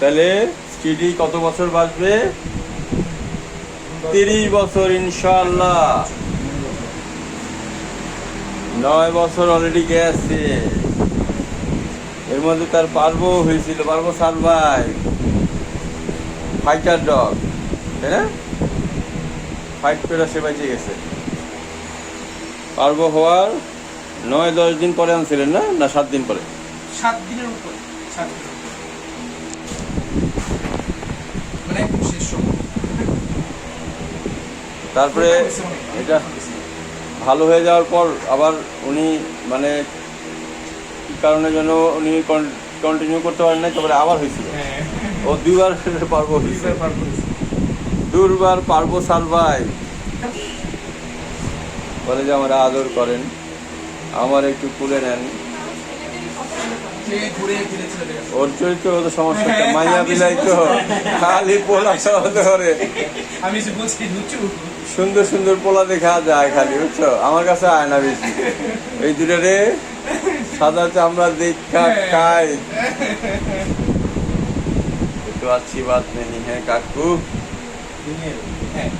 তাহলে স্টিডি কত বছর বাঁচবে? তিরিশ বছর ইনশাল্লাহ নয় বছর অলরেডি গেছে। এর মধ্যে তার পারব হয়েছিল, পারব সার্ভাই ফাইটার ডগ না? ফাইট করে সে বেঁচে গেছে। পারব হওয়ার নয় দশ দিন পরে আনছিলেন না? না, সাত দিন পরে? সাত দিনের উপরে, সাত দিনের উপরে। মানে একদম শেষ সময়। তারপরে এটা ভালো হয়ে যাওয়ার পর আবার উনি মানে কারণে যেন উনি কন্টিনিউ করতে পারেন নাই তারপরে আবার হয়েছিল। হ্যাঁ। ও দুইবার পারব দুইবার দুর্বার পারব সালভাই বলে যে আমরা আদর করেন আমার একটু তুলে নেন। ওর মাইয়া বিলাই তো খালি পোলা সুন্দর সুন্দর পোলা দেখা যায় খালি বুঝছ? আমার কাছে আয় না বেশি। এই দুটো রে সাদা চামড়া দেখা খাই তো নেই। হ্যাঁ কাকু? হ্যাঁ।